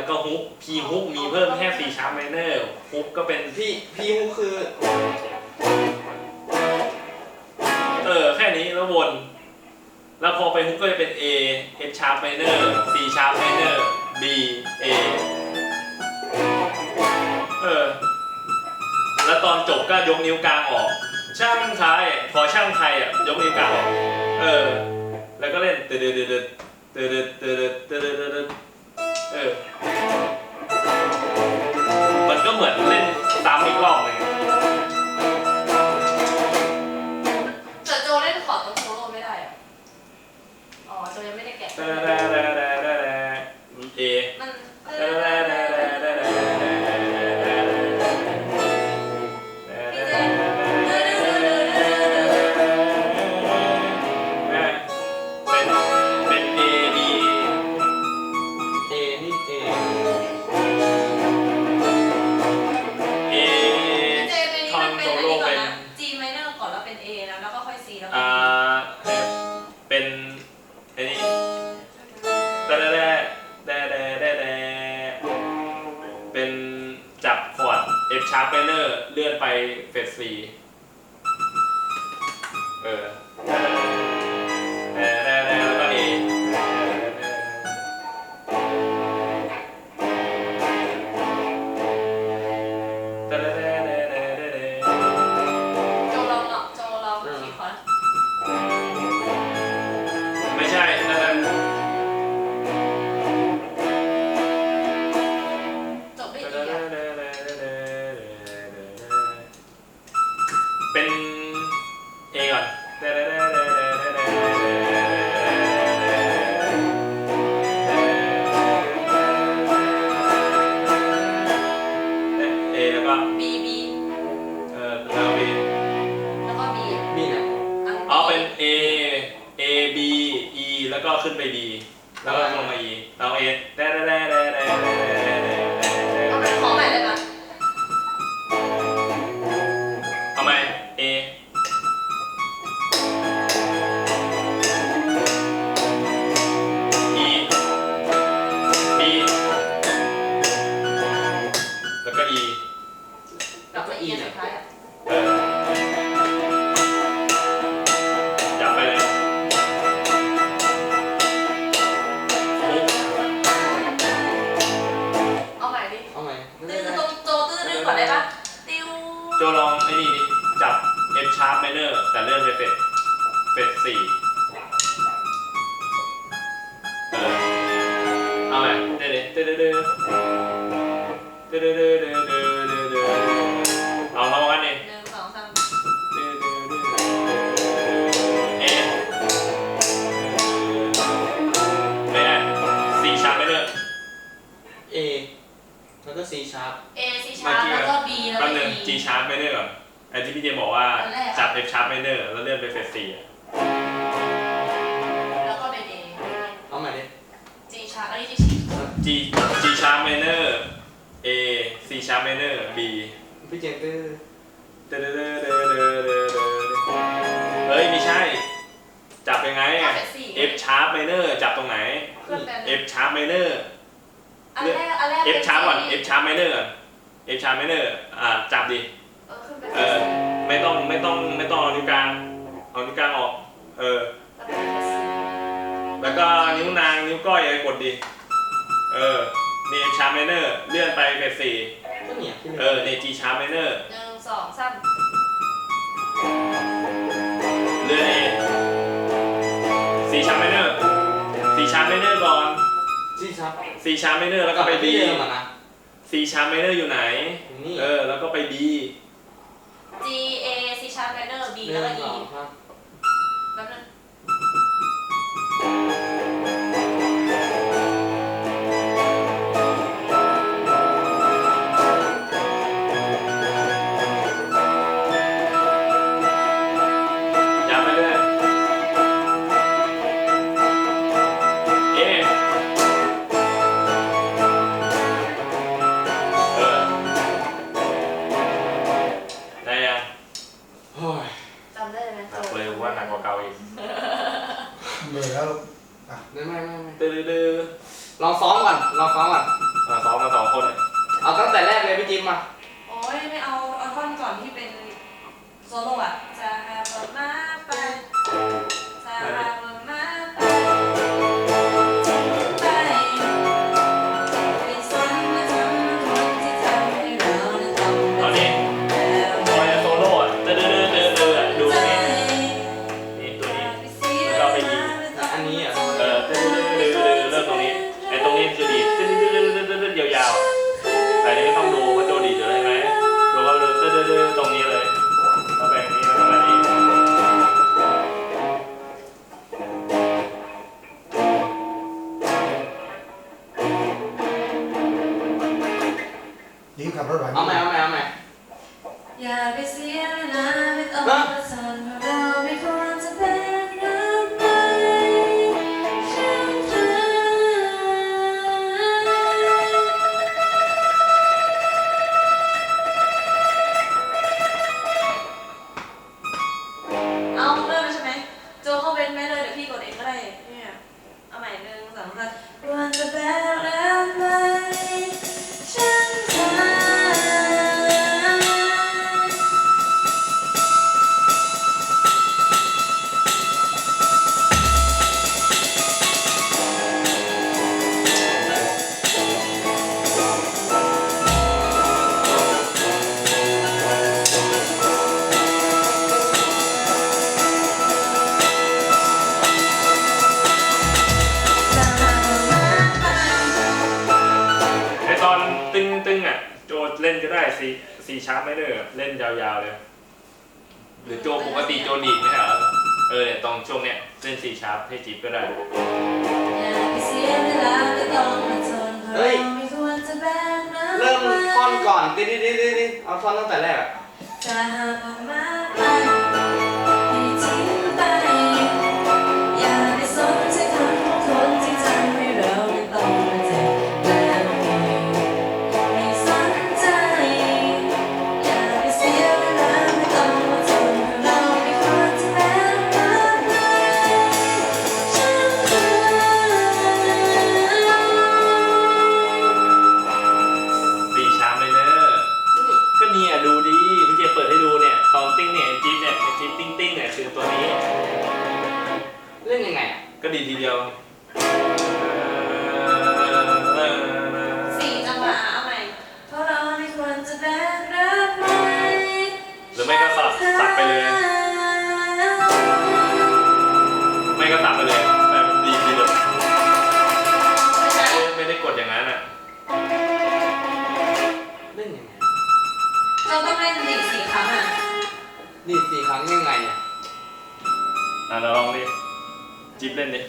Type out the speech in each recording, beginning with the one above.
แล้วก็ฮุกพีฮุกมีเพิ่มแค่ C sharp minor ฮุกก็เป็นพี่พี่ฮุกคือเออแค่นี้แล้ววน แล้วพอไปฮุกก็จะเป็น A F sharp minor C sharp minor B A เออแล้วตอนจบก็ยกนิ้วกลางออก ช่างไทยพอช่างไทยอะยกนิ้วกลางออกเออแล้วก็เล่นเตดเตดเตดเตดเตดเตดเตด เออ มันก็เหมือนเล่นซ้ำอีกรอบหนึงแต่โจเล่นคอร์ดตรงโซโล่ไม่ได้อะอ๋อ โจยังไม่ได้แกะเตดเต นเป็นอันนี้ก่อนนะ G minor ก่อนแล้วเป็น A แล้วแล้วก็ค่อย C แล้วก็อ่า B เป็นไอ้นี่แต่แต่แต่แต่แต่แต่เป็นจับคอร์ด F sharp minor เลื่อนไปเฟส C เออ แล้วก็ลงมาอีลองเอได้ได้ได้ได้ได้เอาไปขอใหม่เลยปะทำไมเออีบีแล้วก็อี กลับมาอีกสุดท้ายอะ แต่เลื่อนไปเฟสเฟสสี่เออเอาไหมเด้เด้เด้เด้เด้เด้เด้เด้เด้เด้เด้เด้เอาลองกันดิหนึ่งสองสามเด้เด้เด้เอเป็นไง C sharp minor เอแล้วก็ซีชาร์ปเอ C sharp แล้วก็ B แล้วแป๊ก็บนึง E G sharp minor ก่อน ไอ้ที่พี่เจบอกว่าอันแรกอะ จับ F sharp minor แล้วเลื่อนไปเฟสสี่อะแล้วก็เป็น A เอาใหม่ดิ G sharp อันนี้ G sharp G G sharp minor A C sharp minor B พี่เจมส์ตื้อเดเดเดเดเดเดเดเฮ้ยไม่ใช่ จับยังไงเอาอะ เฟสสี่ F sharp minor จับตรงไหนขึ้นเป็น F sharp minor อันแรกอันแรก F sharp ก่อน F sharp minor ก่อน F sharp minor อ่าจับดิ เออขึ้นไปเออไม่ต้องไม่ต้องไม่ต้องเอานิ้วกลางเอานิ้วกลางออกเออแล้วก็นิ้วนางนิ้วก้อยอะไรกดดิเออนี่ F sharp minor เลื่อนไปเฟสสี่ก็เนี่ยที่เออนี่ G sharp minor หนึ่งสองสามเลื่อน A C sharp minor C sharp minor ก่อนซีชาร์ป C sharp minor แล้วก็ไป B ที่เดิมอะนะ C sharp minor อยู่ไหนอยู่นี่เออแล้วก็ไป B G A C sharp minor B แล้วก็ E ครับ เลยแล้ว ไม่ไม่ไม่เดือดเดือดลองซ้อมก่อนลองซ้อมก่อน ล่นก็ได้ซีซีชาร์ปไม่เนอร์เล่นยาวๆเลย หรือโจปกติโจดีดไหมเหรอเออเนี่ยตรงช่วงเนี้ยเล่นซีชาร์ปให้จีบก็ได้ เฮ้ย เริ่มท่อนก่อนดิดิดิดิดิเอาท่อนตั้งแต่แรกอะ อะเราลองดิจิ๊บเล่นดิ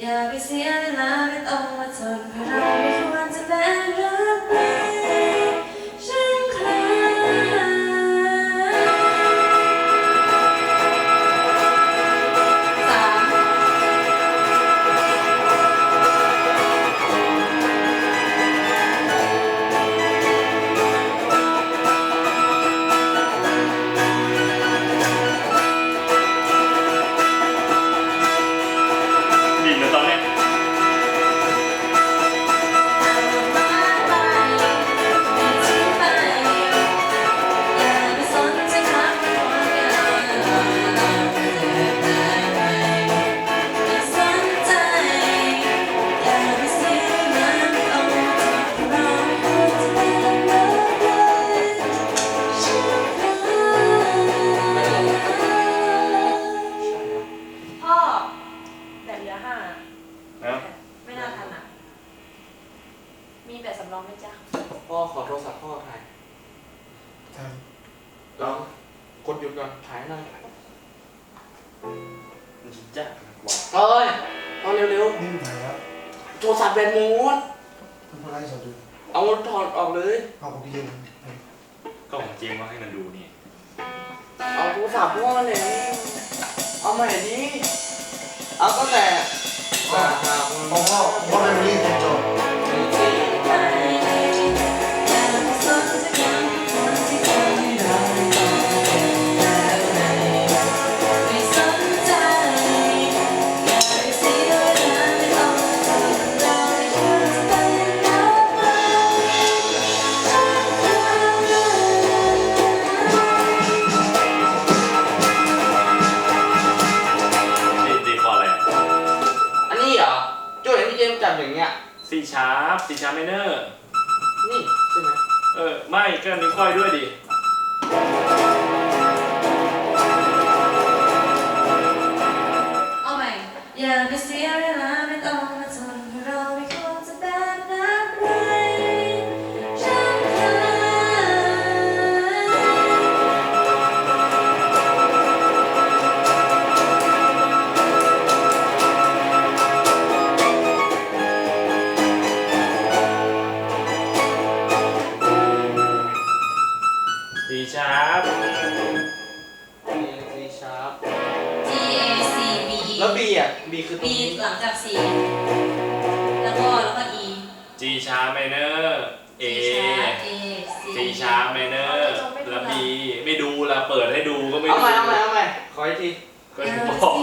อย่าไปเสียเวลาไม่ต้องมาทนเราไม่ควรจะแบ่งรักนี้ แบตสำรองไหมจ๊ะพ่อขอโทรศัพท์พ่อถ่ายใช่ลองกดหยุดก่อนถ่ายหน่อยจ้าเอ้ยเอาเร็วนี่มันถ่ายแล้วโทรศัพท์แบตหมดมันพลายสอดอยู่เอาถอดออกเลย เอาของพี่เย็นก็ของเจมส์ว่าให้มันดูนี่เอาโทรศัพท์พ่อเลยนี่เอามาเดี๋ยนี้เอาตั้งแต่ เอาพ่อพ่อไม่รีบจบ ก็นิ้วก้อยด้วยดิางไมเนอร์แล้ะมีไม่ดูละเปิดให้ดูก็ไม่ดูเอาใหม่เอาใหม่เอาใหม่ขออีกที ก็ถึงบอก